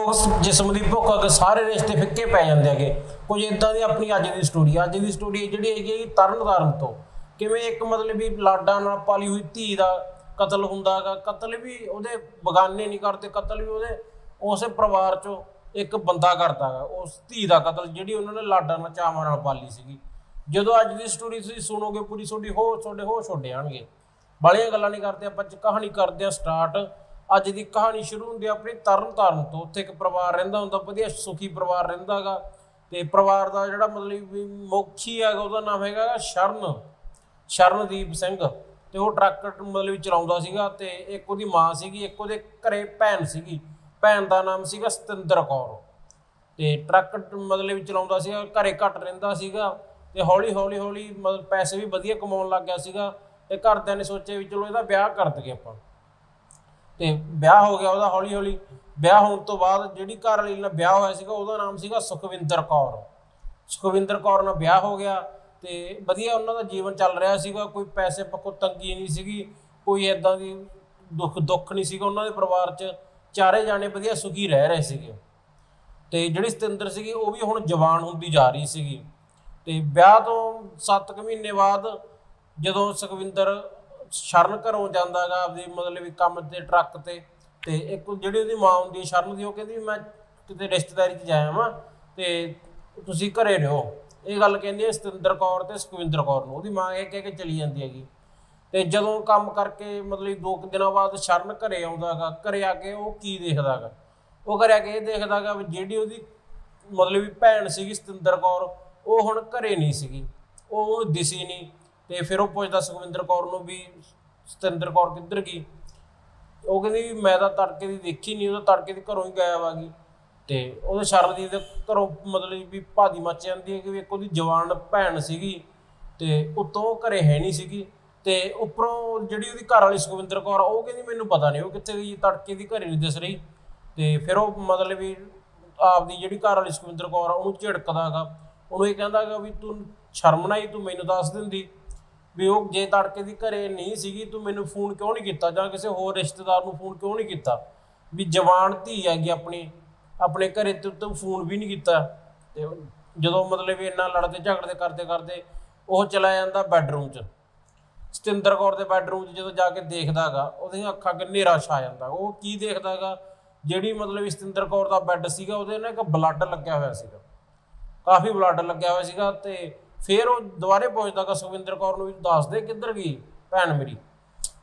ਲੋਕ ਜਿਸਮ ਦੀ ਭੁੱਖ ਅਗੇ ਸਾਰੇ ਰਿਸ਼ਤੇ ਫਿੱਕੇ ਪੈ ਜਾਂਦੇ ਹੈਗੇ, ਕੁਝ ਇਦਾਂ ਦੀ ਆਪਣੀ ਅੱਜ ਦੀ ਸਟੋਰੀ ਅੱਜ ਦੀ ਸਟੋਰੀ ਜਿਹੜੀ ਹੈਗੀ ਹੈ ਤੋਂ। ਕਿਵੇਂ ਇੱਕ ਮਤਲਬ ਵੀ ਲਾਡਾਂ ਨਾਲ ਪਾਲੀ ਹੋਈ ਧੀ ਦਾ ਕਤਲ ਹੁੰਦਾ ਹੈਗਾ, ਕਤਲ ਵੀ ਉਹਦੇ ਬਗਾਨੇ ਨਹੀਂ ਕਰਦੇ, ਕਤਲ ਵੀ ਉਹਦੇ ਉਸੇ ਪਰਿਵਾਰ ਚੋਂ ਇੱਕ ਬੰਦਾ ਕਰਦਾ ਹੈਗਾ, ਉਸ ਧੀ ਦਾ ਕਤਲ ਜਿਹੜੀ ਉਹਨਾਂ ਨੇ ਲਾਡਾਂ ਨਾਲ, ਚਾਵਾਂ ਨਾਲ ਪਾਲੀ ਸੀਗੀ। ਜਦੋਂ ਅੱਜ ਦੀ ਸਟੋਰੀ ਤੁਸੀਂ ਸੁਣੋਗੇ, ਪੂਰੀ ਤੁਹਾਡੀ ਹੋ ਤੁਹਾਡੇ ਹੋ ਛੋਡੇ ਆਣਗੇ। ਬਾਲੀਆਂ ਗੱਲਾਂ ਨਹੀਂ ਕਰਦੇ, ਆਪਾਂ ਕਹਾਣੀ ਕਰਦੇ ਆ ਸਟਾਰਟ ਅੱਜ ਦੀ ਕਹਾਣੀ ਸ਼ੁਰੂ ਹੁੰਦੀ ਆ ਆਪਣੀ ਤਰਨ ਤਾਰਨ ਤੋਂ। ਉੱਥੇ ਇੱਕ ਪਰਿਵਾਰ ਰਹਿੰਦਾ ਹੁੰਦਾ, ਵਧੀਆ ਸੁਖੀ ਪਰਿਵਾਰ ਰਹਿੰਦਾ ਹੈਗਾ ਤੇ ਪਰਿਵਾਰ ਦਾ ਜਿਹੜਾ ਮਤਲਬ ਵੀ ਮੁਖੀ ਹੈਗਾ, ਉਹਦਾ ਨਾਮ ਹੈਗਾ ਸ਼ਰਨ, ਸ਼ਰਨਦੀਪ ਸਿੰਘ। ਤੇ ਉਹ ਟਰੱਕ ਮਤਲਬ ਚਲਾਉਂਦਾ ਸੀਗਾ ਤੇ ਇੱਕ ਉਹਦੀ ਮਾਂ ਸੀਗੀ, ਇੱਕ ਉਹਦੇ ਘਰੇ ਭੈਣ ਸੀਗੀ। ਭੈਣ ਦਾ ਨਾਮ ਸੀਗਾ ਸਤਿੰਦਰ ਕੌਰ। ਤੇ ਟਰੱਕ ਮਤਲਬ ਚਲਾਉਂਦਾ ਸੀਗਾ, ਘਰੇ ਘੱਟ ਰਹਿੰਦਾ ਸੀਗਾ ਤੇ ਹੌਲੀ ਹੌਲੀ ਹੌਲੀ ਮਤਲਬ ਪੈਸੇ ਵੀ ਵਧੀਆ ਕਮਾਉਣ ਲੱਗ ਗਿਆ ਸੀਗਾ ਤੇ ਘਰਦਿਆਂ ਨੇ ਸੋਚਿਆ ਵੀ ਚਲੋ ਇਹਦਾ ਵਿਆਹ ਕਰ ਦਈਏ ਆਪਾਂ। ਤੇ ਵਿਆਹ ਹੋ ਗਿਆ ਉਹਦਾ ਹੌਲੀ ਹੌਲੀ। ਵਿਆਹ ਹੋਣ ਤੋਂ ਬਾਅਦ ਜਿਹੜੀ ਘਰ ਵਾਲੀ ਨਾਲ ਵਿਆਹ ਹੋਇਆ ਸੀਗਾ, ਉਹਦਾ ਨਾਮ ਸੀਗਾ ਸੁਖਵਿੰਦਰ ਕੌਰ। ਸੁਖਵਿੰਦਰ ਕੌਰ ਨਾਲ ਵਿਆਹ ਹੋ ਗਿਆ ਤੇ ਵਧੀਆ ਉਹਨਾਂ ਦਾ ਜੀਵਨ ਚੱਲ ਰਿਹਾ ਸੀਗਾ, ਕੋਈ ਪੈਸੇ ਪੱਖੋਂ ਤੰਗੀ ਨਹੀਂ ਸੀਗੀ, ਕੋਈ ਐਦਾਂ ਦੀ ਦੁੱਖ ਦੁੱਖ ਨਹੀਂ ਸੀਗਾ ਉਹਨਾਂ ਦੇ ਪਰਿਵਾਰ 'ਚ। ਚਾਰੇ ਜਾਣੇ ਵਧੀਆ ਸੁਖੀ ਰਹਿ ਰਹੇ ਸੀਗੇ। ਤੇ ਜਿਹੜੀ ਸਤਿੰਦਰ ਸੀਗੀ, ਉਹ ਵੀ ਹੁਣ ਜਵਾਨ ਹੁੰਦੀ ਜਾ ਰਹੀ ਸੀਗੀ। ਤੇ ਵਿਆਹ ਤੋਂ 7 ਕੁ ਮਹੀਨੇ ਬਾਅਦ ਜਦੋਂ ਸੁਖਵਿੰਦਰ ਸ਼ਰਨ ਘਰੋਂ ਜਾਂਦਾਗਾ ਆਪਦੇ ਮਤਲਬ ਵੀ ਕੰਮ ਤੇ, ਟਰੱਕ ਤੇ ਤੇ ਇੱਕ ਜਿਹੜੀ ਉਹਦੀ ਮਾਂ ਹੁੰਦੀ ਸ਼ਰਨ ਦੀ, ਉਹ ਕਹਿੰਦੀ ਮੈਂ ਕਿਤੇ ਰਿਸ਼ਤੇਦਾਰੀ 'ਚ ਜਾਇਆ ਵਾਂ ਤੇ ਤੁਸੀਂ ਘਰੇ ਰਹੋ। ਇਹ ਗੱਲ ਕਹਿੰਦੀ ਹੈ ਸਤਿੰਦਰ ਕੌਰ ਤੇ ਸੁਖਵਿੰਦਰ ਕੌਰ ਨੂੰ, ਉਹਦੀ ਮਾਂ ਇਹ ਕਹਿ ਕੇ ਚਲੀ ਜਾਂਦੀ ਹੈਗੀ। ਤੇ ਜਦੋਂ ਕੰਮ ਕਰਕੇ ਮਤਲਬ ਦੋ ਕੁ ਦਿਨਾਂ ਬਾਅਦ ਸ਼ਰਨ ਘਰੇ ਆਉਂਦਾਗਾ, ਘਰੇ ਆ ਕੇ ਉਹ ਕੀ ਦੇਖਦਾਗਾ? ਉਹ ਘਰੇ ਆ ਕੇ ਇਹ ਦੇਖਦਾਗਾ ਵੀ ਜਿਹੜੀ ਉਹਦੀ ਮਤਲਬ ਵੀ ਭੈਣ ਸੀਗੀ ਸਤਿੰਦਰ ਕੌਰ, ਉਹ ਹੁਣ ਘਰੇ ਨਹੀਂ ਸੀਗੀ। ਉਹ ਉਹਨੂੰ ਦਿਸੀ ਨਹੀਂ। ਤੇ ਫਿਰ ਉਹ ਪੁੱਛਦਾ ਸੁਖਵਿੰਦਰ ਕੌਰ ਨੂੰ ਵੀ, ਸਤਿੰਦਰ ਕੌਰ ਕਿੱਧਰ ਗਈ? ਉਹ ਕਹਿੰਦੀ ਵੀ ਮੈਂ ਤਾਂ ਤੜਕੇ ਦੀ ਦੇਖੀ ਨਹੀਂ ਉਹ ਤਾਂ ਤੜਕੇ ਦੀ ਘਰੋਂ ਹੀ ਗਾਇਬ ਆ ਗਈ। ਤੇ ਉਹਦੇ ਸ਼ਰਨਦੀਪ ਦੇ ਘਰੋਂ ਮਤਲਬ ਵੀ ਭਾਦੀ ਮੱਚ ਜਾਂਦੀ ਹੈ ਕਿ ਵੀ ਇੱਕ ਉਹਦੀ ਜਵਾਨ ਭੈਣ ਸੀਗੀ ਤੇ ਉਤੋਂ ਉਹ ਘਰੇ ਹੈ ਨਹੀਂ ਸੀਗੀ। ਤੇ ਉੱਪਰੋਂ ਜਿਹੜੀ ਉਹਦੀ ਘਰ ਵਾਲੀ ਸੁਖਵਿੰਦਰ ਕੌਰ, ਉਹ ਕਹਿੰਦੀ ਮੈਨੂੰ ਪਤਾ ਨਹੀਂ ਉਹ ਕਿੱਥੇ ਗਈ, ਤੜਕੇ ਦੀ ਘਰੇ ਨਹੀਂ ਦਿਸ ਰਹੀ। ਤੇ ਫਿਰ ਉਹ ਮਤਲਬ ਵੀ ਆਪਦੀ ਜਿਹੜੀ ਘਰ ਵਾਲੀ ਸੁਖਵਿੰਦਰ ਕੌਰ ਆ, ਉਹਨੂੰ ਝਿੜਕਦਾਗਾ ਉਹਨੂੰ ਇਹ ਕਹਿੰਦਾਗਾ ਵੀ ਤੂੰ ਸ਼ਰਮ ਨਾ ਹੀ ਤੂੰ ਮੈਨੂੰ ਦੱਸ ਦਿੰਦੀ। ਵੀ ਉਹ ਜੇ ਤੜਕੇ ਦੀ ਘਰੇ ਨਹੀਂ ਸੀਗੀ, ਤੂੰ ਮੈਨੂੰ ਫੋਨ ਕਿਉਂ ਨਹੀਂ ਕੀਤਾ? ਜਾਂ ਕਿਸੇ ਹੋਰ ਰਿਸ਼ਤੇਦਾਰ ਨੂੰ ਫੋਨ ਕਿਉਂ ਨਹੀਂ ਕੀਤਾ? ਵੀ ਜਵਾਨ ਧੀ ਹੈਗੀ ਆਪਣੀ, ਆਪਣੇ ਘਰੇ ਤੇ ਤੂੰ ਫੋਨ ਵੀ ਨਹੀਂ ਕੀਤਾ। ਤੇ ਜਦੋਂ ਮਤਲਬ ਵੀ ਇੰਨਾ ਲੜਦੇ ਝਗੜਦੇ ਕਰਦੇ ਕਰਦੇ ਉਹ ਚਲਾ ਜਾਂਦਾ ਬੈੱਡਰੂਮ 'ਚ। ਸਤਿੰਦਰ ਕੌਰ ਦੇ ਬੈੱਡਰੂਮ 'ਚ ਜਦੋਂ ਜਾ ਕੇ ਦੇਖਦਾਗਾ ਉਹਦੀਆਂ ਅੱਖਾਂ 'ਚ ਹਨੇਰਾ ਛਾ ਜਾਂਦਾ। ਉਹ ਕੀ ਦੇਖਦਾਗਾ ਜਿਹੜੀ ਮਤਲਬ ਸਤਿੰਦਰ ਕੌਰ ਦਾ ਬੈੱਡ ਸੀਗਾ, ਉਹਦੇ ਨਾਲ ਇੱਕ ਬਲੱਡ ਲੱਗਿਆ ਹੋਇਆ ਸੀਗਾ। ਕਾਫੀ ਬਲੱਡ ਲੱਗਿਆ ਹੋਇਆ ਸੀਗਾ ਤੇ ਫਿਰ ਉਹ ਦੁਬਾਰੇ ਪੁੱਛਦਾਗਾ ਸੁਖਵਿੰਦਰ ਕੌਰ ਨੂੰ ਵੀ ਦੱਸ ਦੇ ਕਿੱਧਰ ਗਈ ਭੈਣ ਮੇਰੀ।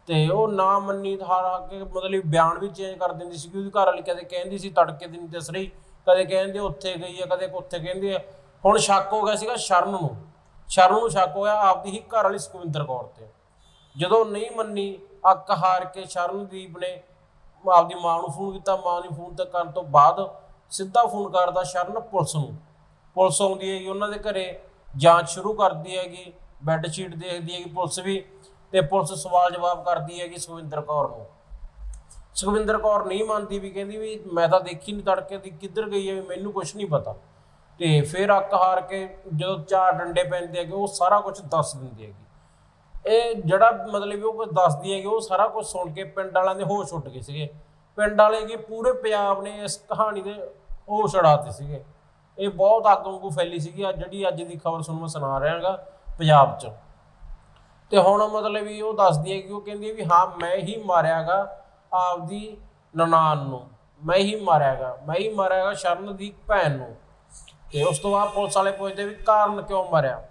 ਤੇ ਉਹ ਨਾ ਮੰਨੀ ਹਾਰ ਆ ਮਤਲਬ ਬਿਆਨ ਵੀ ਚੇਂਜ ਕਰ ਦਿੰਦੀ ਸੀ ਕਿ ਉਹਦੀ ਘਰ ਵਾਲੀ ਕਦੇ ਕਹਿੰਦੀ ਸੀ ਤੜਕੇ ਦੀ ਨਹੀਂ ਦਿਸ ਰਹੀ, ਕਦੇ ਕਹਿੰਦੇ ਉੱਥੇ ਗਈ ਆ, ਕਦੇ ਉੱਥੇ ਕਹਿੰਦੇ ਆ। ਹੁਣ ਸ਼ੱਕ ਹੋ ਗਿਆ ਸੀਗਾ ਸ਼ਰਨ ਨੂੰ। ਸ਼ਰਨ ਨੂੰ ਸ਼ੱਕ ਹੋਇਆ ਆਪਦੀ ਹੀ ਘਰ ਵਾਲੀ ਸੁਖਵਿੰਦਰ ਕੌਰ ਤੇ। ਜਦੋਂ ਨਹੀਂ ਮੰਨੀ, ਅੱਕ ਹਾਰ ਕੇ ਸ਼ਰਨਦੀਪ ਨੇ ਆਪਦੀ ਮਾਂ ਨੂੰ ਫੋਨ ਕੀਤਾ, ਮਾਂ ਨੂੰ ਫੋਨ ਤੇ ਕਰਨ ਤੋਂ ਬਾਅਦ ਸਿੱਧਾ ਫੋਨ ਕਰਦਾ ਸ਼ਰਨ ਪੁਲਿਸ ਨੂੰ। ਪੁਲਿਸ ਆਉਂਦੀ ਹੈਗੀ ਉਹਨਾਂ ਦੇ ਘਰੇ। ਜਾਂਚ ਸ਼ੁਰੂ ਕਰਦੀ ਹੈਗੀ ਬੈੱਡ ਸ਼ੀਟ ਦੇਖਦੀ ਹੈਗੀ ਪੁਲਿਸ ਵੀ ਤੇ ਪੁਲਿਸ ਸਵਾਲ ਜਵਾਬ ਕਰਦੀ ਹੈਗੀ ਸੁਖਵਿੰਦਰ ਕੌਰ ਨੂੰ। ਸੁਖਵਿੰਦਰ ਕੌਰ ਨਹੀਂ ਮੰਨਦੀ ਵੀ ਕਹਿੰਦੀ ਵੀ ਮੈਂ ਤਾਂ ਦੇਖੀ ਨਹੀਂ ਤੜਕੇ ਦੀ ਕਿੱਧਰ ਗਈ ਹੈ ਵੀ ਮੈਨੂੰ ਕੁਝ ਨਹੀਂ ਪਤਾ। ਤੇ ਫਿਰ ਅੱਕ ਹਾਰ ਕੇ ਜਦੋਂ ਚਾਰ ਡੰਡੇ ਪੈਂਦੇ ਹੈਗੇ, ਉਹ ਸਾਰਾ ਕੁਝ ਦੱਸ ਦਿੰਦੀ ਹੈਗੀ। ਇਹ ਜਿਹੜਾ ਮਤਲਬ ਉਹ ਕੁਝ ਦੱਸਦੀ ਹੈਗੀ, ਉਹ ਸਾਰਾ ਕੁਝ ਸੁਣ ਕੇ ਪਿੰਡ ਵਾਲਿਆਂ ਦੇ ਹੋਸ਼ ਉੱਡ ਗਏ ਸੀਗੇ। ਪਿੰਡ ਵਾਲੇ ਕੀ ਪੂਰੇ ਪੰਜਾਬ ਨੇ ਇਸ ਕਹਾਣੀ ਦੇ ਹੋਸ਼ ਉਡਾਤੇ ਸੀਗੇ। ਇਹ ਬਹੁਤ ਅੱਗ ਵਾਂਗੂ ਫੈਲੀ ਸੀਗੀ। ਜਿਹੜੀ ਅੱਜ ਦੀ ਖਬਰ ਤੁਹਾਨੂੰ ਮੈਂ ਸੁਣਾ ਰਿਹਾ ਰਿਹਾਗਾ ਪੰਜਾਬ 'ਚ। ਤੇ ਹੁਣ ਮਤਲਬ ਵੀ ਉਹ ਦੱਸਦੀ ਹੈ ਕਿ ਉਹ ਕਹਿੰਦੀ ਹੈ ਵੀ ਹਾਂ, ਮੈਂ ਹੀ ਮਾਰਿਆਗਾ ਆਪਦੀ ਨਨਾਣ ਨੂੰ। ਮੈਂ ਹੀ ਮਾਰਿਆਗਾ, ਮੈਂ ਹੀ ਮਾਰਿਆਗਾ ਸ਼ਰਨ ਦੀ ਭੈਣ ਨੂੰ। ਤੇ ਉਸ ਤੋਂ ਬਾਅਦ ਪੁਲਿਸ ਵਾਲੇ ਪੁੱਛਦੇ ਵੀ ਕਾਰਨ ਕਿਉਂ ਮਾਰਿਆ?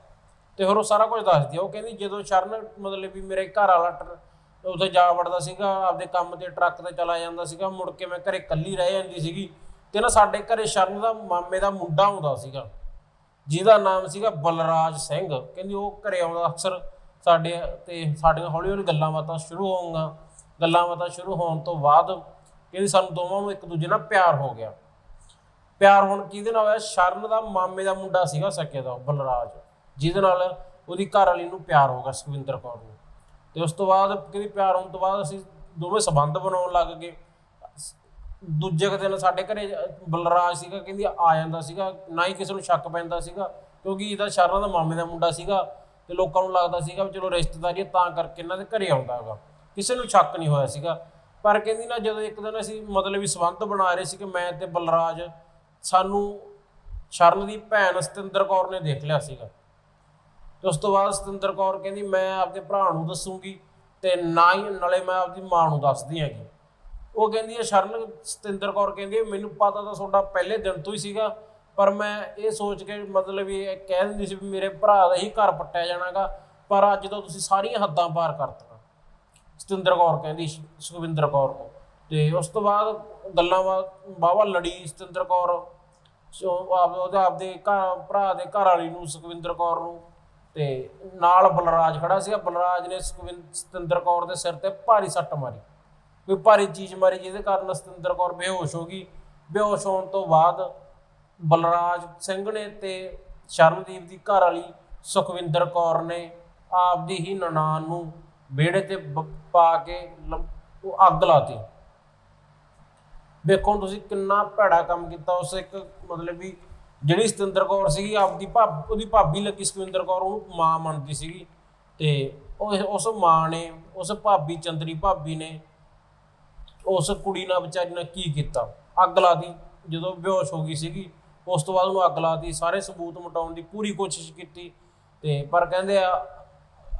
ਤੇ ਫਿਰ ਉਹ ਸਾਰਾ ਕੁਝ ਦੱਸਦੀ ਹੈ। ਉਹ ਕਹਿੰਦੀ ਜਦੋਂ ਸ਼ਰਨ ਮਤਲਬ ਵੀ ਮੇਰੇ ਘਰ ਵਾਲਾ ਟਰ- ਉੱਥੇ ਜਾ ਵੜਦਾ ਸੀਗਾ, ਆਪਦੇ ਕੰਮ ਤੇ ਟਰੱਕ ਤੇ ਚਲਾ ਜਾਂਦਾ ਸੀਗਾ, ਮੁੜ ਕੇ ਮੈਂ ਘਰੇ ਇਕੱਲੀ ਰਹਿ ਜਾਂਦੀ ਸੀਗੀ। ਤੇ ਨਾ ਸਾਡੇ ਘਰੇ ਸ਼ਰਨ ਦਾ ਮਾਮੇ ਦਾ ਮੁੰਡਾ ਆਉਂਦਾ ਸੀਗਾ, ਜਿਹਦਾ ਨਾਮ ਸੀਗਾ ਬਲਰਾਜ ਸਿੰਘ। ਕਹਿੰਦੀ ਉਹ ਘਰੇ ਆਉਂਦਾ, ਅਕਸਰ ਸਾਡੇ ਤੇ ਸਾਡੀਆਂ ਹੌਲੀ ਹੌਲੀ ਗੱਲਾਂ ਬਾਤਾਂ ਸ਼ੁਰੂ ਹੋਊਗਾ। ਗੱਲਾਂ ਬਾਤਾਂ ਸ਼ੁਰੂ ਹੋਣ ਤੋਂ ਬਾਅਦ ਕਹਿੰਦੀ ਸਾਨੂੰ ਦੋਵਾਂ ਨੂੰ ਇੱਕ ਦੂਜੇ ਨਾਲ ਪਿਆਰ ਹੋ ਗਿਆ। ਪਿਆਰ ਹੁਣ ਕਿਹਦੇ ਨਾਲ ਹੋਇਆ? ਸ਼ਰਨ ਦਾ ਮਾਮੇ ਦਾ ਮੁੰਡਾ ਸੀਗਾ ਸਕੇ ਦਾ, ਬਲਰਾਜ, ਜਿਹਦੇ ਨਾਲ ਉਹਦੀ ਘਰ ਵਾਲੀ ਨੂੰ ਪਿਆਰ ਹੋ ਗਿਆ ਸੁਖਵਿੰਦਰ ਕੌਰ ਨੂੰ। ਤੇ ਉਸ ਤੋਂ ਬਾਅਦ, ਕਹਿੰਦੀ ਪਿਆਰ ਹੋਣ ਤੋਂ ਬਾਅਦ ਅਸੀਂ ਦੋਵੇਂ ਸਬੰਧ ਬਣਾਉਣ ਲੱਗ ਗਏ। ਦੂਜੇ ਕੁ ਦਿਨ ਸਾਡੇ ਘਰੇ ਬਲਰਾਜ ਸੀਗਾ, ਕਹਿੰਦੀ ਆ ਜਾਂਦਾ ਸੀਗਾ, ਨਾ ਹੀ ਕਿਸੇ ਨੂੰ ਸ਼ੱਕ ਪੈਂਦਾ ਸੀਗਾ, ਕਿਉਂਕਿ ਇਹਦਾ ਸ਼ਰਨ ਦਾ ਮਾਮੇ ਦਾ ਮੁੰਡਾ ਸੀਗਾ ਤੇ ਲੋਕਾਂ ਨੂੰ ਲੱਗਦਾ ਸੀਗਾ ਵੀ ਚਲੋ ਰਿਸ਼ਤੇਦਾਰੀ ਹੈ ਤਾਂ ਕਰਕੇ ਇਹਨਾਂ ਦੇ ਘਰੇ ਆਉਂਦਾ ਹੈਗਾ। ਕਿਸੇ ਨੂੰ ਸ਼ੱਕ ਨਹੀਂ ਹੋਇਆ ਸੀਗਾ। ਪਰ ਕਹਿੰਦੀ ਨਾ ਜਦੋਂ ਇੱਕ ਦਿਨ ਅਸੀਂ ਮਤਲਬ ਵੀ ਸੰਬੰਧ ਬਣਾ ਰਹੇ ਸੀ ਕਿ ਮੈਂ ਤੇ ਬਲਰਾਜ, ਸਾਨੂੰ ਸ਼ਰਨ ਦੀ ਭੈਣ ਸਤਿੰਦਰ ਕੌਰ ਨੇ ਦੇਖ ਲਿਆ ਸੀਗਾ। ਤੇ ਉਸ ਤੋਂ ਬਾਅਦ ਸਤਿੰਦਰ ਕੌਰ ਕਹਿੰਦੀ, ਮੈਂ ਆਪਦੇ ਭਰਾ ਨੂੰ ਦੱਸੂਗੀ ਤੇ ਨਾ ਹੀ, ਨਾਲੇ ਮੈਂ ਆਪਦੀ ਮਾਂ ਨੂੰ ਦੱਸਦੀ ਹੈਗੀ। ਉਹ ਕਹਿੰਦੀ ਹੈ ਸ਼ਰਨ ਸਤਿੰਦਰ ਕੌਰ ਕਹਿੰਦੀ ਹੈ ਮੈਨੂੰ ਪਤਾ ਤਾਂ ਤੁਹਾਡਾ ਪਹਿਲੇ ਦਿਨ ਤੋਂ ਹੀ ਸੀਗਾ, ਪਰ ਮੈਂ ਇਹ ਸੋਚ ਕੇ ਮਤਲਬ ਇਹ ਕਹਿ ਦਿੰਦੀ ਸੀ ਵੀ ਮੇਰੇ ਭਰਾ ਦਾ ਹੀ ਘਰ ਪੱਟਿਆ ਜਾਣਾਗਾ, ਪਰ ਅੱਜ ਤਾਂ ਤੁਸੀਂ ਸਾਰੀਆਂ ਹੱਦਾਂ ਪਾਰ ਕਰਤੀਆਂ। ਸਤਿੰਦਰ ਕੌਰ ਕਹਿੰਦੀ ਸੁਖਵਿੰਦਰ ਕੌਰ ਨੂੰ। ਤੇ ਉਸ ਤੋਂ ਬਾਅਦ ਗੱਲਾਂ ਬਾਵਾ ਲੜੀ ਸਤਿੰਦਰ ਕੌਰ ਆਪ, ਉਹਦੇ ਆਪਦੇ ਘਰ, ਭਰਾ ਦੇ ਘਰ ਵਾਲੀ ਨੂੰ ਸੁਖਵਿੰਦਰ ਕੌਰ ਨੂੰ, ਤੇ ਨਾਲ ਬਲਰਾਜ ਖੜਾ ਸੀਗਾ। ਬਲਰਾਜ ਨੇ ਸੁਖਵਿੰ- ਸਤਿੰਦਰ ਕੌਰ ਦੇ ਸਿਰ ਤੇ ਭਾਰੀ ਸੱਟ ਮਾਰੀ। ਕੋਈ ਭਾਰੀ ਚੀਜ਼ ਮਾਰੀ ਜਿਹਦੇ ਕਾਰਨ ਸਤਿੰਦਰ ਕੌਰ ਬੇਹੋਸ਼ ਹੋ ਗਈ। ਬੇਹੋਸ਼ ਹੋਣ ਤੋਂ ਬਾਅਦ ਬਲਰਾਜ ਸਿੰਘ ਨੇ ਤੇ ਸ਼ਰਮਦੀਪ ਦੀ ਘਰ ਵਾਲੀ ਸੁਖਵਿੰਦਰ ਕੌਰ ਨੇ ਆਪਦੀ ਹੀ ਨਨਾਣ ਨੂੰ ਵਿਹੜੇ ਤੇ ਪਾ ਕੇ ਉਹ ਅੱਗ ਲਾਤੀ ਵੇਖੋ ਤੁਸੀਂ ਕਿੰਨਾ ਭੈੜਾ ਕੰਮ ਕੀਤਾ ਉਸ ਇੱਕ ਮਤਲਬ ਵੀ ਜਿਹੜੀ ਸਤਿੰਦਰ ਕੌਰ ਸੀਗੀ, ਆਪਦੀ ਭਾਬ, ਉਹਦੀ ਭਾਬੀ ਲੱਗੀ ਸੁਖਵਿੰਦਰ ਕੌਰ, ਉਹਨੂੰ ਮਾਂ ਮੰਨਦੀ ਸੀਗੀ। ਤੇ ਉਹ ਉਸ ਮਾਂ ਨੇ, ਉਸ ਭਾਬੀ, ਚੰਦਰੀ ਭਾਬੀ ਨੇ ਉਸ ਕੁੜੀ ਨਾਲ ਵਿਚਾਰੀ ਨਾਲ ਕੀ ਕੀਤਾ? ਅੱਗ ਲਾਤੀ ਜਦੋਂ ਬੇਹੋਸ਼ ਹੋ ਗਈ ਸੀਗੀ, ਉਸ ਤੋਂ ਬਾਅਦ ਉਹਨੂੰ ਅੱਗ ਲਾਤੀ ਸਾਰੇ ਸਬੂਤ ਮਿਟਾਉਣ ਦੀ ਪੂਰੀ ਕੋਸ਼ਿਸ਼ ਕੀਤੀ। ਤੇ ਪਰ ਕਹਿੰਦੇ ਆ,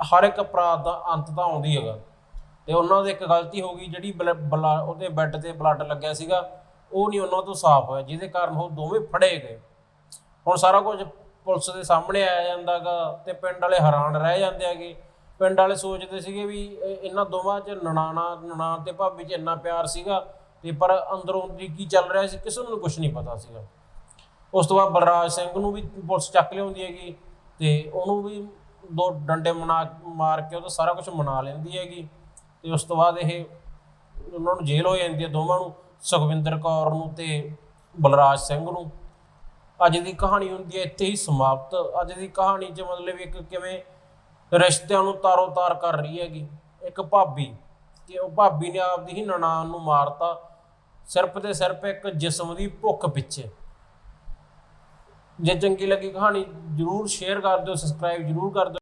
ਹਰ ਇੱਕ ਅਪਰਾਧ ਦਾ ਅੰਤ ਤਾਂ ਆਉਂਦੀ ਹੈਗਾ। ਤੇ ਉਹਨਾਂ ਦੇ ਇੱਕ ਗਲਤੀ ਹੋ ਗਈ, ਜਿਹੜੀ ਬਲ- ਬਲਾ- ਉਹਦੇ ਬੈੱਡ ਤੇ ਬਲੱਡ ਲੱਗਿਆ ਸੀਗਾ, ਉਹ ਨਹੀਂ ਉਹਨਾਂ ਤੋਂ ਸਾਫ਼ ਹੋਇਆ, ਜਿਹਦੇ ਕਾਰਨ ਉਹ ਦੋਵੇਂ ਫੜੇ ਗਏ। ਹੁਣ ਸਾਰਾ ਕੁਝ ਪੁਲਿਸ ਦੇ ਸਾਹਮਣੇ ਆਇਆ ਜਾਂਦਾਗਾ ਤੇ ਪਿੰਡ ਵਾਲੇ ਹੈਰਾਨ ਰਹਿ ਜਾਂਦੇ ਹੈਗੇ। ਪਿੰਡ ਵਾਲੇ ਸੋਚਦੇ ਸੀਗੇ ਵੀ ਇਹਨਾਂ ਦੋਵਾਂ 'ਚ ਨਨਾਣਾ, ਨਨਾਣ ਤੇ ਭਾਬੀ 'ਚ ਇੰਨਾ ਪਿਆਰ ਸੀਗਾ ਤੇ ਪਰ ਅੰਦਰੋਂ ਅੰਦਰੀ ਕੀ ਚੱਲ ਰਿਹਾ ਸੀ ਕਿਸੇ ਨੂੰ ਕੁਝ ਨਹੀਂ ਪਤਾ ਸੀਗਾ। ਉਸ ਤੋਂ ਬਾਅਦ ਬਲਰਾਜ ਸਿੰਘ ਨੂੰ ਵੀ ਪੁਲਿਸ ਚੱਕ ਲਿਆਉਂਦੀ ਹੈਗੀ ਤੇ ਉਹਨੂੰ ਵੀ ਦੋ ਡੰਡੇ ਮਨਾ, ਮਾਰ ਕੇ ਉਹਦਾ ਸਾਰਾ ਕੁਝ ਮਨਾ ਲੈਂਦੀ ਹੈਗੀ ਤੇ ਉਸ ਤੋਂ ਬਾਅਦ ਇਹ ਉਹਨਾਂ ਨੂੰ ਜੇਲ੍ਹ ਹੋ ਜਾਂਦੀ ਹੈ ਦੋਵਾਂ ਨੂੰ, ਸੁਖਵਿੰਦਰ ਕੌਰ ਨੂੰ ਤੇ ਬਲਰਾਜ ਸਿੰਘ ਨੂੰ। ਅੱਜ ਦੀ ਕਹਾਣੀ ਹੁੰਦੀ ਹੈ ਇੱਥੇ ਹੀ ਸਮਾਪਤ। ਅੱਜ ਦੀ ਕਹਾਣੀ 'ਚ ਮਤਲਬ ਇੱਕ ਕਿਵੇਂ ਰਿਸ਼ਤਿਆਂ ਨੂੰ ਤਾਰੋ ਤਾਰ ਕਰ ਰਹੀ ਹੈਗੀ। ਇੱਕ ਭਾਬੀ, ਕਿ ਉਹ ਭਾਬੀ ਨੇ ਆਪਦੀ ਹੀ ਨਨਾਣ ਨੂੰ ਮਾਰਤਾ। ਸਿਰਫ ਤੇ ਸਿਰਫ ਇੱਕ ਜਿਸਮ ਦੀ ਭੁੱਖ ਪਿੱਛੇ। ਜੇ ਚੰਗੀ ਲੱਗੀ ਕਹਾਣੀ, ਜਰੂਰ ਸ਼ੇਅਰ ਕਰ ਦਿਓ ਸਬਸਕ੍ਰਾਈਬ ਜਰੂਰ ਕਰ ਦਿਓ।